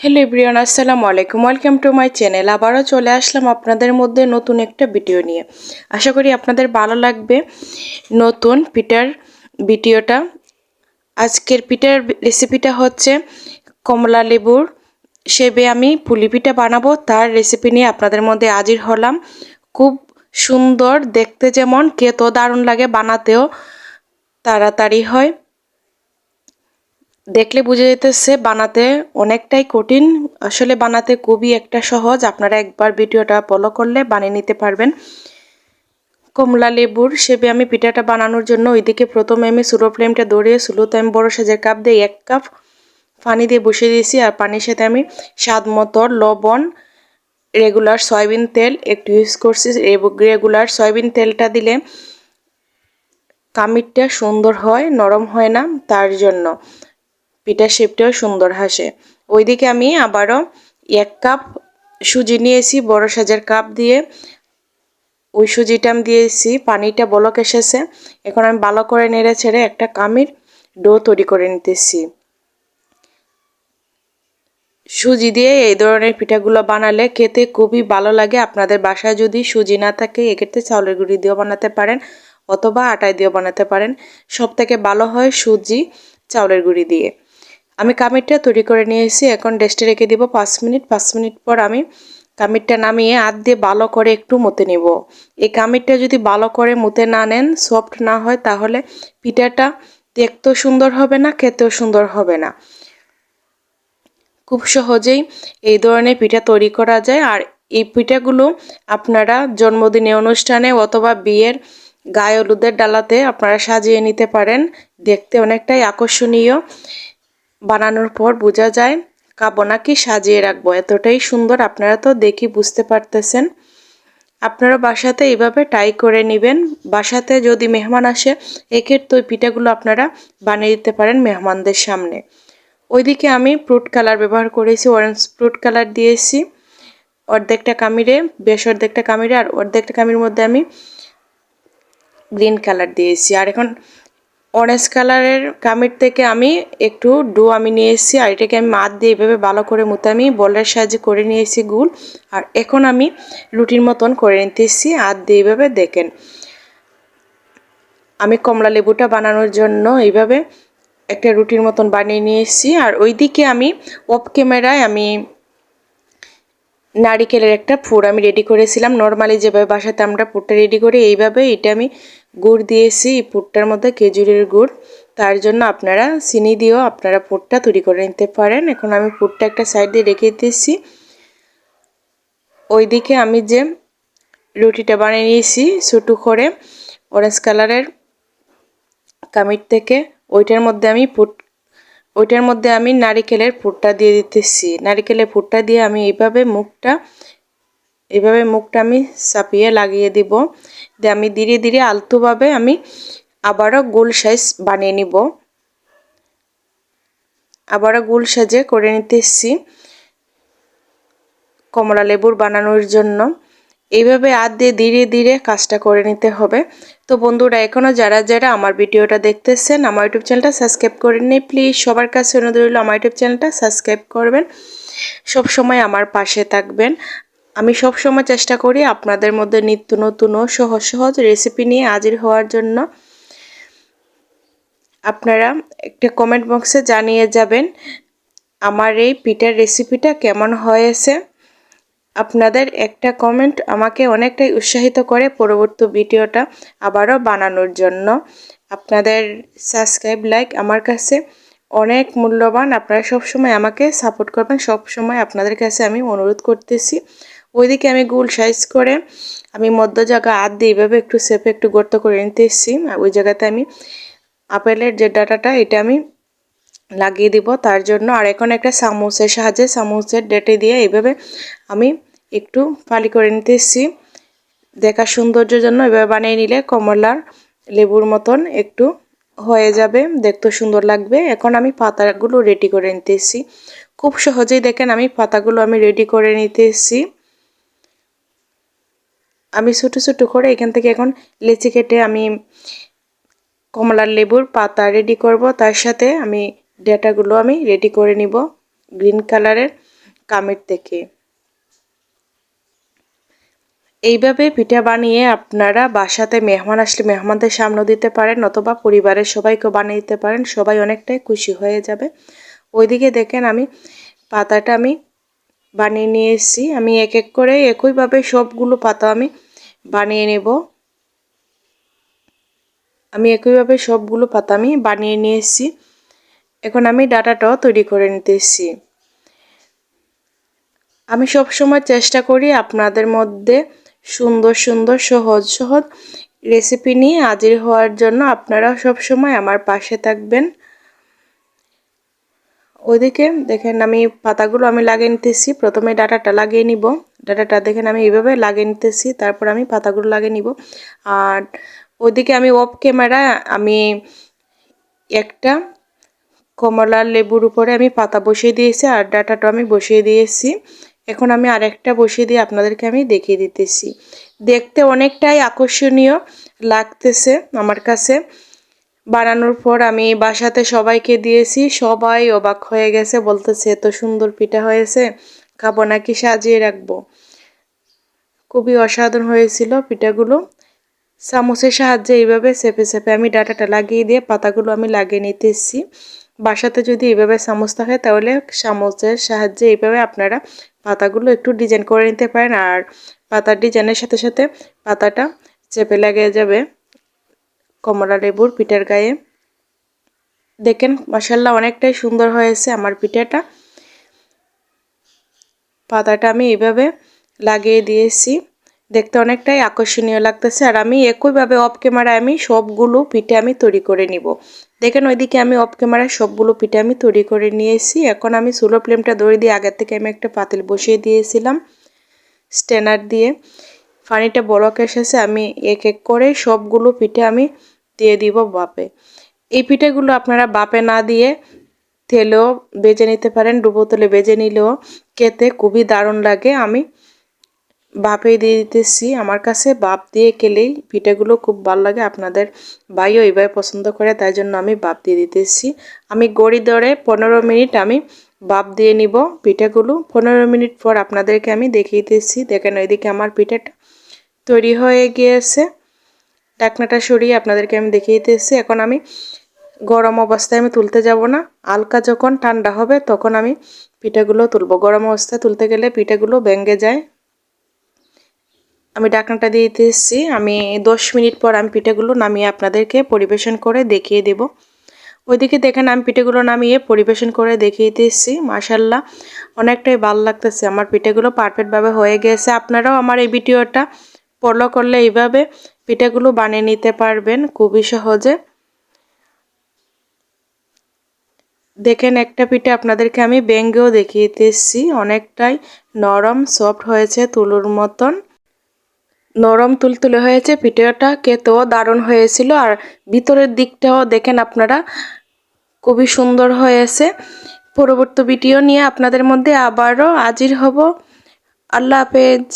Hello everyone আসসালামু আলাইকুম। Welcome to my channel আবারও চলে আসলাম আপনাদের মধ্যে নতুন একটা ভিডিও নিয়ে। আশা করি আপনাদের ভালো লাগবে নতুন পিঠার ভিডিওটা। আজকের পিঠার রেসিপিটা হচ্ছে কমলা লেবুর সেবে আমি পুলি পিঠা বানাবো। তার রেসিপি নিয়ে আপনাদের মধ্যে হাজির হলাম। খুব সুন্দর, দেখতে যেমন, খেতেও দারুণ লাগে, বানাতেও তাড়াতাড়ি হয়। দেখলে বুঝে যেতেছে বানাতে অনেকটাই কঠিন। আসলে বানাতে খুবই একটা সহজ। আপনারা একবার ভিডিওটা ফলো করলে বানিয়ে নিতে পারবেন। কমলা লেবুর সেবে আমি পিঠাটা বানানোর জন্য ওইদিকে প্রথমে আমি সুলো ফ্লেমটা দৌড়িয়ে সুলোতে আমি বড়ো সাজের কাপ দিয়ে এক কাপ পানি দিয়ে বসিয়ে দিয়েছি। আর পানির সাথে আমি স্বাদ মতো লবণ রেগুলার সয়াবিন তেল একটু ইউজ করছি। রেগুলার সয়াবিন তেলটা দিলে কামিরটা সুন্দর হয়, নরম হয় না, তার জন্য। পিঠার শেপটাও সুন্দর হাসে। ওইদিকে আমি আবারও এক কাপ সুজি নিয়েছি, বড় সাজের কাপ দিয়ে। ওই সুজিটা আমি দিয়েছি, পানিটা বলক এসেছে। এখন আমি ভালো করে নেড়ে ছেড়ে একটা কামির ডো তৈরি করে নিতেছি। সুজি দিয়ে এই ধরনের পিঠাগুলো বানালে খেতে খুবই ভালো লাগে। আপনাদের বাসায় যদি সুজি না থাকে, এক্ষেত্রে চাউলের গুঁড়ি দিয়েও বানাতে পারেন অথবা আটায় দিয়েও বানাতে পারেন। সব থেকে ভালো হয় সুজি চাউলের গুঁড়ি দিয়ে। আমি কামিরটা তৈরি করে নিয়েছি। এখন ডেস্টে রেখে দিব পাঁচ মিনিট। পাঁচ মিনিট পর আমি কামিরটা নামিয়ে হাত দিয়ে ভালো করে একটু মতে নিব। এই কামিরটা যদি ভালো করে মুতে না নেন, সফট না হয়, তাহলে পিঠাটা দেখতেও সুন্দর হবে না, খেতেও সুন্দর হবে না। খুব সহজেই এই ধরনের পিঠা তৈরি করা যায়। আর এই পিঠাগুলো আপনারা জন্মদিনে, অনুষ্ঠানে অথবা বিয়ের গায়ে হলুদের ডালাতে আপনারা সাজিয়ে নিতে পারেন। দেখতে অনেকটাই আকর্ষণীয়। বানানোর পর বোঝা যায় খাব নাকি সাজিয়ে রাখব। এতটাই সুন্দর, আপনারা তো দেখি বুঝতে পারতেছেন। আপনারা বাসাতে এইভাবে টাই করে নেবেন। বাসাতে যদি মেহমান আসে, একের তো পিঠাগুলো আপনারা বানিয়ে দিতে পারেন মেহমানদের সামনে। ওইদিকে আমি ফ্রুট কালার ব্যবহার করেছি, অরেঞ্জ ফ্রুট কালার দিয়েছি। অর্ধেকটা কামিরে, বেশ অর্ধেকটা কামিরে, আর অর্ধেকটা কামির মধ্যে আমি গ্রিন কালার দিয়েছি। আর এখন অরেঞ্জ কালারের কামির থেকে আমি একটু ডো আমি নিয়ে এসেছি, আর এটাকে আমি মাত দিয়ে এভাবে ভালো করে মতো আমি বলের সাহায্যে করে নিয়েছি গুল আর এখন আমি রুটির মতন করে নিতেছি হাত দিয়ে এইভাবে দেখেন। আমি কমলা লেবুটা বানানোর জন্য এইভাবে একটা রুটির মতন বানিয়ে নিয়ে এসেছি, আর ওইদিকে আমি অফ ক্যামেরায় আমি নারিকেলের একটা ফুড আমি রেডি করেছিলাম। নর্মালি যেভাবে বাসাতে আমরা পুরটা রেডি করি, এইভাবে এটা আমি গুড় দিয়েছি পুরটার মধ্যে খেজুরের গুড়। তার জন্য আপনারা চিনি দিয়েও আপনারা পুরটা তৈরি করে নিতে পারেন। এখন আমি পুরটা একটা সাইড দিয়ে রেখে দিয়েছি ওইদিকে আমি যে রুটিটা বানিয়ে নিয়েছি, ছোটো করে অরেঞ্জ কালারের কামির থেকে, ওইটার মধ্যে আমি পুট ওইটার মধ্যে আমি নারিকেলের পুরটা দিয়ে দিতেছি। নারিকেলের পুরটা দিয়ে আমি এইভাবে মুখটা এইভাবে মুখটা আমি চাপিয়ে লাগিয়ে দিব। দিয়ে আমি ধীরে ধীরে আলতুভাবে আমি আবারও গোল সাইজ বানিয়ে নিব। আবারও গোল সাজে করে নিতেছি কমলা লেবুর বানানোর জন্য। এইভাবে হাত দিয়ে ধীরে ধীরে কাজটা করে নিতে হবে। তো বন্ধুরা এখনও যারা যারা আমার ভিডিওটা দেখতেছেন, আমার ইউটিউব চ্যানেলটা সাবস্ক্রাইব করে নিই প্লিজ সবার কাছে অনুরোধ রইল, আমার ইউটিউব চ্যানেলটা সাবস্ক্রাইব করবেন। সব সময় আমার পাশে থাকবেন। আমি সব সময় চেষ্টা করি আপনাদের মধ্যে নিত্য নতুন ও সহজ সহজ রেসিপি নিয়ে হাজির হওয়ার জন্য। আপনারা একটা কমেন্ট বক্সে জানিয়ে যাবেন আমার এই পিঠার রেসিপিটা কেমন হয়েছে। আপনাদের একটা কমেন্ট আমাকে অনেকটাই উৎসাহিত করে পরবর্তী ভিডিওটা আবারও বানানোর জন্য। আপনাদের সাবস্ক্রাইব লাইক আমার কাছে অনেক মূল্যবান। আপনারা সবসময় আমাকে সাপোর্ট করবেন, সব সময় আপনাদের কাছে আমি অনুরোধ করতেছি। ওইদিকে আমি গুল সাইজ করে আমি মধ্য জায়গা হাত দিয়ে এইভাবে একটু সেপে একটু গর্ত করে নিতে এসেছি। ওই জায়গাতে আমি আপেলের যে ডাটাটা, এটা আমি লাগিয়ে দিব। তার জন্য আর এখন একটা চামচের সাহায্যে চামচের ডেটে দিয়ে এইভাবে আমি একটু ফালি করে নিতে এসেছি। দেখার সৌন্দর্যের জন্য এভাবে বানিয়ে নিলে কমলার লেবুর মতন একটু হয়ে যাবে দেখতে সুন্দর লাগবে। এখন আমি পাতাগুলো রেডি করে নিতে এসেছি। খুব সহজেই দেখেন আমি পাতাগুলো আমি রেডি করে নিতে এসেছি। আমি ছোটো ছোটো করে এখান থেকে এখন লেচি কেটে আমি কমলার লেবুর পাতা রেডি করব। তার সাথে আমি ডেটাগুলো আমি রেডি করে নিব গ্রিন কালারের কামির থেকে। এইভাবে পিঠা বানিয়ে আপনারা বাসাতে মেহমান আসলে মেহমানদের সামনে দিতে পারেন অথবা পরিবারের সবাইকে বানিয়ে দিতে পারেন। সবাই অনেকটাই খুশি হয়ে যাবে। ওইদিকে দেখেন আমি পাতাটা আমি বানিয়ে নিয়ে এসেছি। আমি এক এক করে একইভাবে সবগুলো পাতা আমি বানিয়ে নেব। আমি একইভাবে সবগুলো পাতা আমি বানিয়ে নিয়ে এসেছি। এখন আমি ডাটাটাও তৈরি করে নিতেছি আমি সব সময় চেষ্টা করি আপনাদের মধ্যে সুন্দর সুন্দর, সহজ সহজ রেসিপি নিয়ে হাজির হওয়ার জন্য। আপনারা সব সময় আমার পাশে থাকবেন। ওইদিকে দেখেন আমি পাতাগুলো আমি লাগিয়ে নিতেছি। প্রথমে ডাটাটা লাগিয়ে নিব। ডাটাটা দেখেন আমি এইভাবে লাগিয়ে নিতেছি, তারপর আমি পাতাগুলো লাগিয়ে নিব। আর ওইদিকে আমি অফ ক্যামেরা আমি একটা কমলা লেবুর উপরে আমি পাতা বসিয়ে দিয়েছি আর ডাটাটা আমি বসিয়ে দিয়েছি। এখন আমি আরেকটা বসিয়ে দিয়ে আপনাদেরকে আমি দেখিয়ে দিতেছি। দেখতে অনেকটাই আকর্ষণীয় লাগতেছে আমার কাছে। বানানোর পর আমি বাসাতে সবাইকে দিয়েছি। সবাই অবাক হয়ে গেছে, বলতেছে, এত সুন্দর পিঠা হয়েছে, খাব নাকি সাজিয়ে রাখব? খুবই অসাধারণ হয়েছিল পিঠাগুলো। চামচের সাহায্যে এইভাবে চেপে চেপে আমি ডাটাটা লাগিয়ে দিয়ে পাতাগুলো আমি লাগিয়ে নিতেছি। বাসাতে যদি এইভাবে চামচ থাকে, তাহলে চামচের সাহায্যে এইভাবে আপনারা পাতাগুলো একটু ডিজাইন করে নিতে পারেন। আর পাতার ডিজাইনের সাথে সাথে পাতাটা চেপে লাগিয়ে যাবে। কমলা লেবুর পিঠার গায়ে। দেখেন মশাল্লা অনেকটাই সুন্দর হয়েছে আমার পিঠাটা। পাতাটা আমি এইভাবে লাগিয়ে দিয়েছি। দেখতে অনেকটাই আকর্ষণীয় লাগতেছে। আর আমি একইভাবে অফ ক্যামেরায় আমি সবগুলো পিঠে আমি তৈরি করে নিব। দেখেন, ওইদিকে আমি অফ ক্যামেরায় সবগুলো পিঠে আমি তৈরি করে নিয়েছি। এখন আমি সুলো ফ্লেমটা দড়ি দিয়ে আগের থেকে আমি একটা পাতিল বসিয়ে দিয়েছিলাম। স্ট্যানার দিয়ে। পানিটা বরক এসেছে, আমি এক এক করে সবগুলো পিঠে আমি দিয়ে দিব বাপে। এই পিঠেগুলো আপনারা বাপে না দিয়ে তেলেও বেজে নিতে পারেন, ডুবো তেলে বেজে নিলেও খেতে খুবই দারুণ লাগে। আমি বাপে দিয়ে দিতেছি। আমার কাছে বাপ দিয়ে খেলেই পিঠেগুলো খুব ভালো লাগে। আপনাদের ভাইও এইভাবে পছন্দ করে, তাই জন্য আমি বাপ দিয়ে দিতেছি। আমি গড়ি দরে পনেরো মিনিট আমি বাপ দিয়ে নিব পিঠেগুলো। পনেরো মিনিট পর আপনাদেরকে আমি দেখিয়ে দিতেছি দেখেন ওইদিকে আমার পিঠেটা তৈরি হয়ে গিয়েছে। ডাকনাটা সরিয়ে আপনাদেরকে আমি দেখিয়ে দিতেছি এখন আমি গরম অবস্থায় আমি তুলতে যাব না। হালকা যখন ঠান্ডা হবে তখন আমি পিঠাগুলো তুলব। গরম অবস্থায় তুলতে গেলে পিঠাগুলো ভেঙে যায়। আমি ডাকনাটা দিয়ে দিতেছি আমি দশ মিনিট পর আমি পিঠাগুলো নামিয়ে আপনাদেরকে পরিবেশন করে দেখিয়ে দেব। ওইদিকে দেখেন আমি পিঠেগুলো নামিয়ে পরিবেশন করে দেখিয়ে দিয়েছি মাসাল্লাহ অনেকটাই ভালো লাগতেছে। আমার পিঠেগুলো পারফেক্টভাবে হয়ে গেছে। আপনারাও আমার এই ভিডিওটা ফলো করলে এইভাবে পিঠেগুলো বানিয়ে নিতে পারবেন, খুবই সহজে। দেখেন একটা পিঠে আপনাদেরকে আমি ব্যঙ্গেও দেখিয়ে দিচ্ছি অনেকটাই নরম সফট হয়েছে তুলোর মতন। নরম তুলতুলে হয়েছে পিঠেটা, খেতেও দারুণ হয়েছিল। আর ভিতরের দিকটাও দেখেন আপনারা খুবই সুন্দর হয়েছে। পরবর্তী ভিডিও নিয়ে আপনাদের মধ্যে আবারও হাজির হব। আল্লাহ হাফেজ।